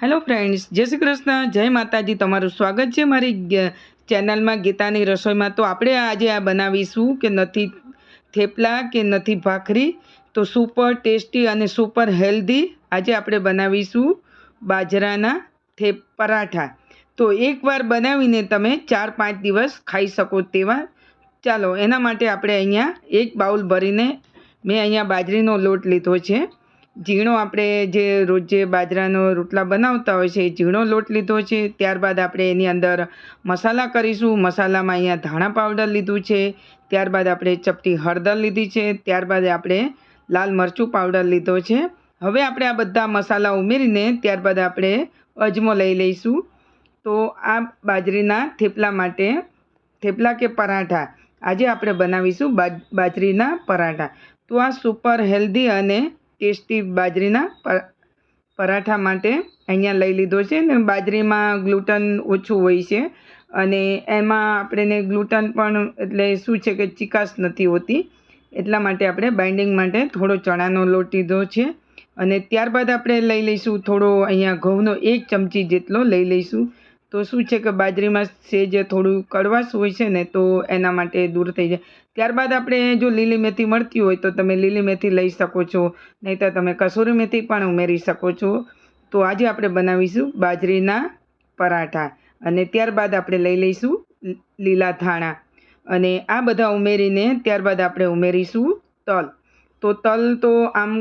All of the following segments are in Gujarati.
હેલો ફ્રેન્ડ્સ જય શ્રી કૃષ્ણ. જય માતાજી. તમારું સ્વાગત છે મારી ચેનલમાં ગીતાની રસોઈમાં. તો આપણે આજે આ બનાવીશું કે નથી થેપલા કે નથી ભાખરી. તો સુપર ટેસ્ટી અને સુપર હેલ્ધી આજે આપણે બનાવીશું બાજરાના થેપ પરાઠા. તો એકવાર બનાવીને તમે ચાર પાંચ દિવસ ખાઈ શકો તેવા. ચાલો, એના માટે આપણે અહીંયા એક બાઉલ ભરીને મેં અહીંયા બાજરીનો લોટ લીધો છે. ઝીણો આપણે જે રોજ જે બાજરાનો રોટલા બનાવતા હોય છે, એ ઝીણો લોટ લીધો છે. ત્યારબાદ આપણે એની અંદર મસાલા કરીશું. મસાલામાં અહીંયા ધાણા પાવડર લીધું છે. ત્યારબાદ આપણે ચપટી હળદર લીધી છે. ત્યારબાદ આપણે લાલ મરચું પાવડર લીધો છે. હવે આપણે આ બધા મસાલા ઉમેરીને ત્યારબાદ આપણે અજમો લઈ લઈશું. તો આ બાજરીના થેપલા માટે, થેપલા કે પરાઠા, આજે આપણે બનાવીશું બાજ બાજરીના પરાઠા. તો આ સુપર હેલ્ધી અને ટેસ્ટી બાજરીના પર- પરાઠા માટે અહીંયા લઈ લીધો છે ને બાજરીમાં ગ્લુટન ઓછું હોય છે અને એમાં આપણને ગ્લુટન પણ એટલે શું છે કે ચિકાસ નથી હોતી, એટલા માટે આપણે બાઇન્ડિંગ માટે થોડો ચણાનો લોટ લીધો છે અને ત્યારબાદ આપણે લઈ લઈશું થોડો અહીંયા ઘઉંનો એક ચમચી જેટલો લઈ લઈશું. તો શું છે કે બાજરીમાં સેજ થોડું કડવાશ હોય છે ને, તો એના માટે દૂર થઈ જાય. ત્યારબાદ આપણે જો લીલી મેથી મળતી હોય તો તમે લીલી મેથી લઈ શકો છો નહીં તો તમે કસૂરી મેથી પણ ઉમેરી શકો છો. તો આજે આપણે બનાવીશું બાજરીના પરાઠા અને ત્યારબાદ આપણે લઈ લઈશું લીલા ધાણા. અને આ બધા ઉમેરીને ત્યારબાદ આપણે ઉમેરીશું તલ. તો તલ તો આમ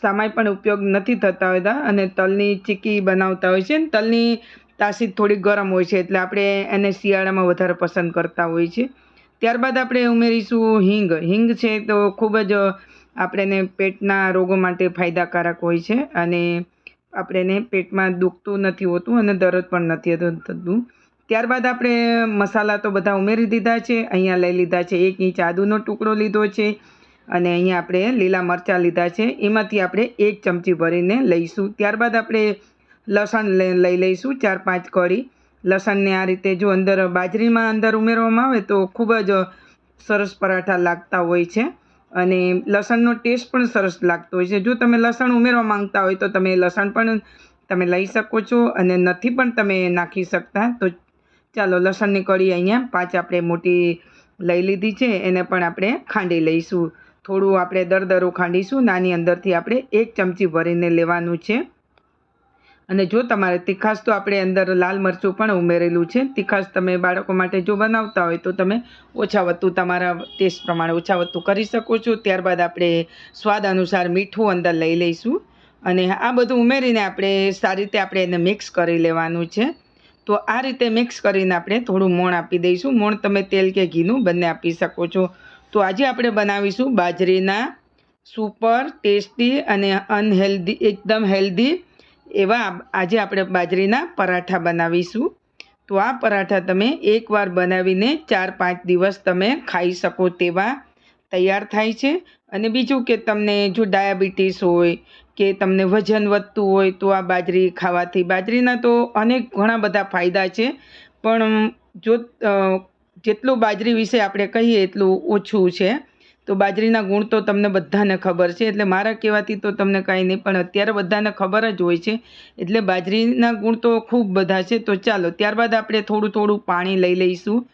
સામાય પણ ઉપયોગ નથી થતા હોતા અને તલની ચીકી બનાવતા હોય છે ને, તલની તાસીર થોડી ગરમ હોય છે એટલે આપણે એને શિયાળામાં વધારે પસંદ કરતા હોઈએ છીએ ત્યારબાદ આપણે ઉમેરીશું હિંગ. હિંગ છે તો ખૂબ જ આપણને પેટના રોગો માટે ફાયદાકારક હોય છે અને આપણને પેટમાં દુખતું નથી હોતું અને દર્દ પણ નથી થતું. ત્યારબાદ આપણે મસાલા તો બધા ઉમેરી દીધા છે. અહીંયા લઈ લીધા છે એક ઇંચ આદુનો ટુકડો લીધો છે અને અહીંયા આપણે લીલા મરચાં લીધા છે. એમાંથી આપણે એક ચમચી ભરીને લઈશું. ત્યારબાદ આપણે લસણ લઈ લઈ લઈશું, ચાર પાંચ કળી. લસણને આ રીતે જો અંદર બાજરીમાં અંદર ઉમેરવામાં આવે તો ખૂબ જ સરસ પરાઠા લાગતા હોય છે. અને લસણનો ટેસ્ટ પણ સરસ લાગતો હોય છે. જો તમે લસણ ઉમેરવા માંગતા હોય તો તમે લસણ પણ તમે લઈ શકો છો અને નથી પણ તમે નાખી શકતા. તો ચાલો, લસણની કળી અહીંયા પાંચ આપણે મોટી લઈ લીધી છે. એને પણ આપણે ખાંડી લઈશું. થોડું આપણે દરદરું ખાંડીશું. નાની અંદરથી આપણે એક ચમચી ભરીને લેવાનું છે. અને જો તમારે તીખાશ તો આપણે અંદર લાલ મરચું પણ ઉમેરેલું છે. તીખાશ તમે બાળકો માટે જો બનાવતા હોય તો તમે ઓછા વધતું તમારા ટેસ્ટ પ્રમાણે ઓછા વધતું કરી શકો છો. ત્યારબાદ આપણે સ્વાદ અનુસાર મીઠું અંદર લઈ લઈશું. અને આ બધું ઉમેરીને આપણે સારી રીતે આપણે એને મિક્સ કરી લેવાનું છે. તો આ રીતે મિક્સ કરીને આપણે થોડું મોણ આપી દઈશું. મોણ તમે તેલ કે ઘીનું બંને આપી શકો છો. તો આજે આપણે બનાવીશું બાજરીના સુપર ટેસ્ટી અને અનહેલ્ધી, એકદમ હેલ્ધી એવા આજે આપણે બાજરીના પરાઠા બનાવીશું. તો આ પરાઠા તમે એકવાર બનાવીને ચાર પાંચ દિવસ તમે ખાઈ શકો તેવા તૈયાર થાય છે. અને બીજું કે તમને જો ડાયાબિટીસ હોય કે તમને વજન વધતું હોય તો આ બાજરી ખાવાથી બાજરીના તો અનેક ઘણા બધા ફાયદા છે. પણ જો જેટલું બાજરી વિશે આપણે કહીએ એટલું ઓછું છે. તો બાજરીના ગુણ તો તમને બધાને ખબર છે, એટલે મારા કહેવાથી તો તમને કાંઈ નહીં, પણ અત્યારે બધાને ખબર જ હોય છે. એટલે બાજરીના ગુણ તો ખૂબ બધા છે, તો ચાલો ત્યારબાદ આપણે થોડું થોડું પાણી લઈ લઈશું.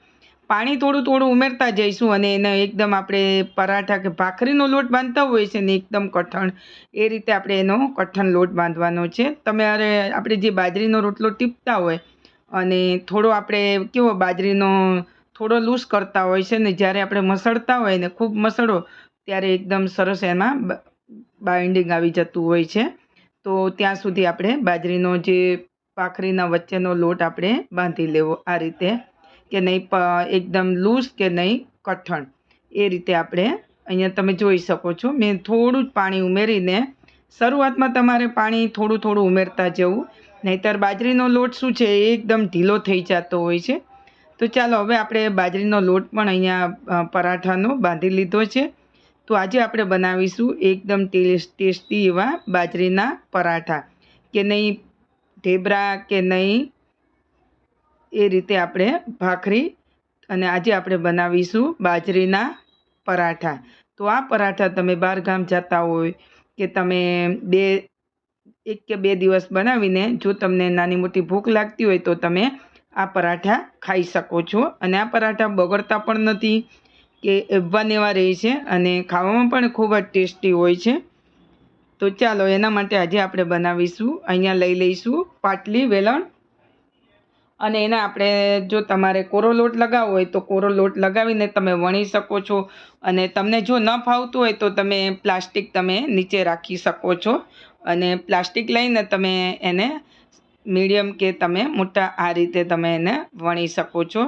પાણી થોડું થોડું ઉમેરતા જઈશું અને એને એકદમ આપણે પરાઠા કે ભાખરીનો લોટ બાંધતા હોય છે ને એકદમ કઠણ. એ રીતે આપણે એનો કઠણ લોટ બાંધવાનો છે. તમે અરે આપણે જે બાજરીનો રોટલો ટીપતા હોય અને થોડો આપણે કેવો બાજરીનો થોડો લૂઝ કરતા હોય છે ને જ્યારે આપણે મસળતા હોય ને ખૂબ મસળો, ત્યારે એકદમ સરસ એમાં બાઇન્ડિંગ આવી જતું હોય છે. તો ત્યાં સુધી આપણે બાજરીનો જે ભાખરીના વચ્ચેનો લોટ આપણે બાંધી લેવો આ રીતે કે નહીં એકદમ લૂઝ કે નહીં કઠણ. એ રીતે આપણે અહીંયા તમે જોઈ શકો છો. મેં થોડું જ પાણી ઉમેરીને શરૂઆતમાં તમારે પાણી થોડું થોડું ઉમેરતા જવું. નહીંતર બાજરીનો લોટ શું છે એ એકદમ ઢીલો થઈ જતો હોય છે. તો ચાલો હવે આપણે બાજરીનો લોટ પણ અહીંયા પરાઠાનો બાંધી લીધો છે. તો આજે આપણે બનાવીશું એકદમ ટેસ્ટ એવા બાજરીના પરાઠા. કે નહીં ઢેબરા, કે નહીં એ રીતે આપણે ભાખરી અને આજે આપણે બનાવીશું બાજરીના પરાઠા. તો આ પરાઠા તમે બહાર ગામ જતા હોય કે તમે બે, એક કે બે દિવસ બનાવીને જો તમને નાની મોટી ભૂખ લાગતી હોય તો તમે આ પરાઠા ખાઈ શકો છો. અને આ પરાઠા બગડતા પણ નથી કે એવા ને એવા રહે છે અને ખાવામાં પણ ખૂબ જ ટેસ્ટી હોય છે. તો ચાલો એના માટે આજે આપણે બનાવીશું. અહીંયા લઈ લઈશું પાટલી, વેલણ અને એના આપણે જો તમારે કોરો લોટ લગાવવો હોય તો કોરો લોટ લગાવીને તમે વણી શકો છો. અને તમને જો ન ફાવતું હોય તો તમે પ્લાસ્ટિક તમે નીચે રાખી શકો છો. અને પ્લાસ્ટિક લઈને તમે એને મીડિયમ કે તમે મોટા આ રીતે તમે એને વણી શકો છો.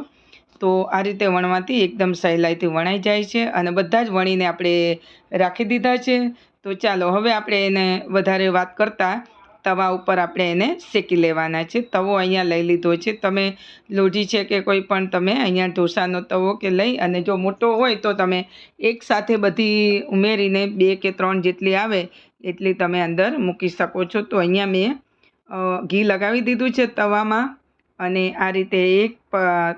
તો આ રીતે વણવાથી એકદમ સહેલાઈથી વણાઈ જાય છે અને બધા જ વણીને આપણે રાખી દીધા છે. તો ચાલો હવે આપણે એને વધારે વાત કરતાં તવા ઉપર આપણે એને શેકી લેવાના છે. તવો અહીંયા લઈ લીધો છે. તમે લોઢી છે કે કોઈ પણ તમે અહીંયા ઢોસાનો તવો કે લઈ અને જો મોટો હોય તો તમે એકસાથે બધી ઉમેરીને બે કે ત્રણ જેટલી આવે એટલી તમે અંદર મૂકી શકો છો. તો અહીંયા મેં ઘી લગાવી દીધું છે તવામાં અને આ રીતે એક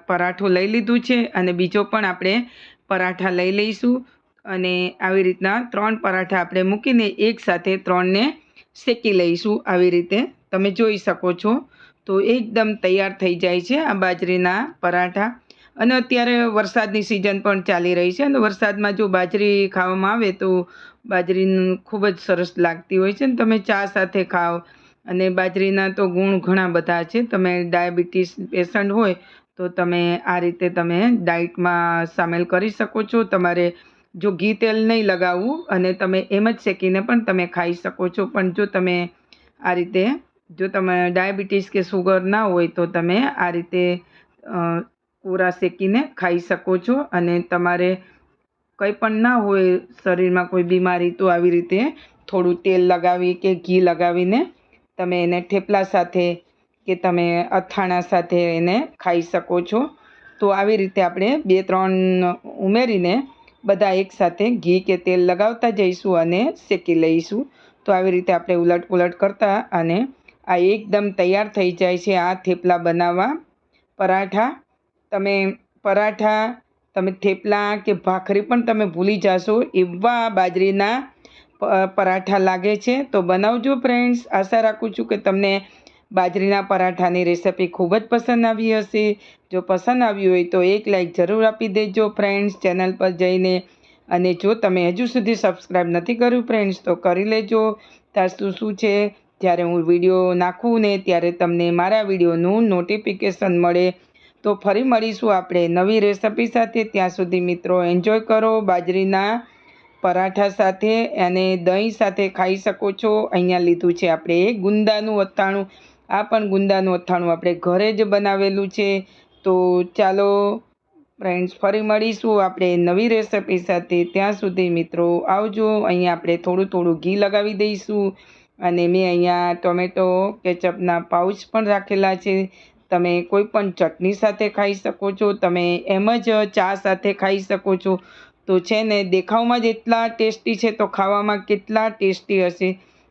પરાઠું લઈ લીધું છે અને બીજો પણ આપણે પરાઠા લઈ લઈશું અને આવી રીતના ત્રણ પરાઠા આપણે મૂકીને એકસાથે ત્રણને શેકી લઈશું આવી રીતે. તમે જોઈ શકો છો. તો એકદમ તૈયાર થઈ જાય છે આ બાજરીના પરાઠા. અને અત્યારે વરસાદની સિઝન પણ ચાલી રહી છે અને વરસાદમાં જો બાજરી ખાવામાં આવે તો બાજરીનું ખૂબ જ સરસ લાગતી હોય છે. ને તમે ચા સાથે ખાઓ અને બાજરીના તો ગુણ ઘણા બધા છે. તમે ડાયાબિટીસ પેશન્ટ હોય તો તમે આ રીતે તમે ડાયટમાં સામેલ કરી શકો છો. તમારે જો ઘી તેલ નહીં લગાવવું અને તમે એમ જ શેકીને પણ તમે ખાઈ શકો છો. પણ જો તમે આ રીતે, જો તમે ડાયાબિટીસ કે સુગર ના હોય તો તમે આ રીતે કોરા શેકીને ખાઈ શકો છો. અને તમારે કંઈ પણ ના હોય શરીરમાં કોઈ બીમારી તો આવી રીતે થોડું તેલ લગાવી કે ઘી લગાવીને તમે એને થેપલા સાથે કે તમે અથાણા સાથે એને ખાઈ શકો છો. તો આવી રીતે આપણે બે ત્રણ ઉમેરીને બધા એકસાથે ઘી કે તેલ લગાવતા જઈશું અને શેકી લઈશું. તો આવી રીતે આપણે ઉલટ પુલટ કરતા અને આ એકદમ તૈયાર થઈ જાય છે આ થેપલા બનાવવા. પરાઠા, તમે પરાઠા, તમે થેપલા કે ભાખરી પણ તમે ભૂલી જશો એવા બાજરીના પરાઠા લાગે છે. તો બનાવજો ફ્રેન્ડ્સ આશા રાખું છું કે તમને બાજરીના પરાઠાની રેસિપી ખૂબ જ પસંદ આવી હશે. જો પસંદ આવી હોય તો એક લાઈક જરૂર આપી દેજો ફ્રેન્ડ્સ ચેનલ પર જઈને. અને જો તમે હજુ સુધી સબસ્ક્રાઈબ નથી કર્યું ફ્રેન્ડ્સ તો કરી લેજો. તાસ્તુ શું શું છે? જ્યારે હું વીડિયો નાખું ને ત્યારે તમને મારા વિડીયોનું નોટિફિકેશન મળે. તો ફરી મળીશું આપણે નવી રેસિપી સાથે. ત્યાં સુધી મિત્રો એન્જોય કરો બાજરીના પરાઠા સાથે અને દહીં સાથે ખાઈ શકો છો. અહીંયા લીધું છે આપણે ગુંદાનું અથાણું. આ પણ ગુંદાનું અથાણું આપણે ઘરે જ બનાવેલું છે. તો ચાલો ફ્રેન્ડ્સ, ફરી મળીશું આપણે નવી રેસિપી સાથે. ત્યાં સુધી મિત્રો આવજો. અહીંયા આપણે થોડું થોડું ઘી લગાવી દઈશું અને મેં અહીંયા ટોમેટો કેચઅપના પાઉચ પણ રાખેલા છે. તમે કોઈ પણ ચટણી સાથે ખાઈ શકો છો. તમે એમ જ ચા સાથે ખાઈ શકો છો. તો છે ને, દેખાવમાં જ એટલા ટેસ્ટી છે તો ખાવામાં કેટલા ટેસ્ટી હશે?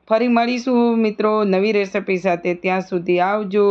ફરી મળીશું મિત્રો નવી રેસિપી સાથે. ત્યાં સુધી આવજો.